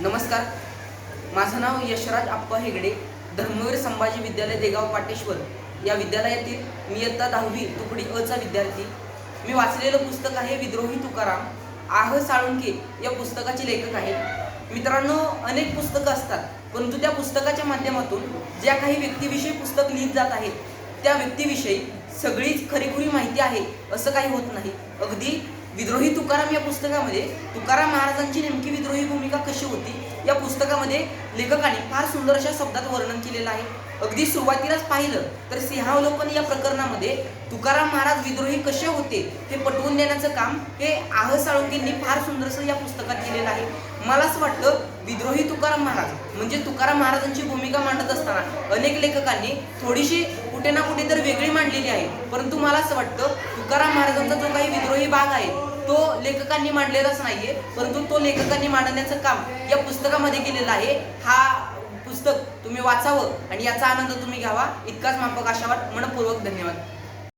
नमस्कार. माझं नाव यशराज आप्पा हेगडे. धर्मवीर संभाजी विद्यालय देगाव पाटेश्वर. या विद्यालयातील मी इयत्ता दहावी तुकडी अचा विद्यार्थी. मी वाचलेलं पुस्तक आहे विद्रोही तुकाराम. आह साळुंके या पुस्तकाचे लेखक आहेत मित्रांनो अनेक पुस्तकं असतात परंतु त्या पुस्तकाच्या माध्यमातून ज्या काही व्यक्तीविषयी पुस्तक लिहित जात आहेत त्या व्यक्तीविषयी सगळीच खरीखुरी माहिती आहे असं काही होत नाही. अगदी विद्रोही तुकाराम या पुस्तकामध्ये तुकाराम महाराजांची नेमकी विद्रोही भूमिका या पुस्तकामध्ये लेखकाने फार सुंदर अशा शब्दात वर्णन केलेलं आहे. अगदी सुरुवातीलाच पाहिलं तर सिंहावलोकन या प्रकरणामध्ये तुकाराम महाराज विद्रोही कसे होते हे पटवून देण्याचं काम हे आह साळुंकेंनी फार सुंदरसं या पुस्तकात केलेलं आहे. मला असं वाटतं विद्रोही तुकाराम महाराज म्हणजे तुकाराम महाराजांची भूमिका मांडत असताना अनेक लेखकांनी थोडीशी कुठे ना कुठे तर वेगळी मांडलेली आहे. परंतु मला असं वाटतं तुकाराम महाराजांचा जो काही विद्रोही भाग आहे तो लेखकांनी मांडलेलाच नाहीये परंतु तो लेखकांनी मांडण्याचं काम या पुस्तकामध्ये केलेलं आहे. हा पुस्तक तुम्ही वाचावं आणि याचा आनंद तुम्ही घ्यावा. इतकाच मापक आशावाद मनपूर्वक धन्यवाद.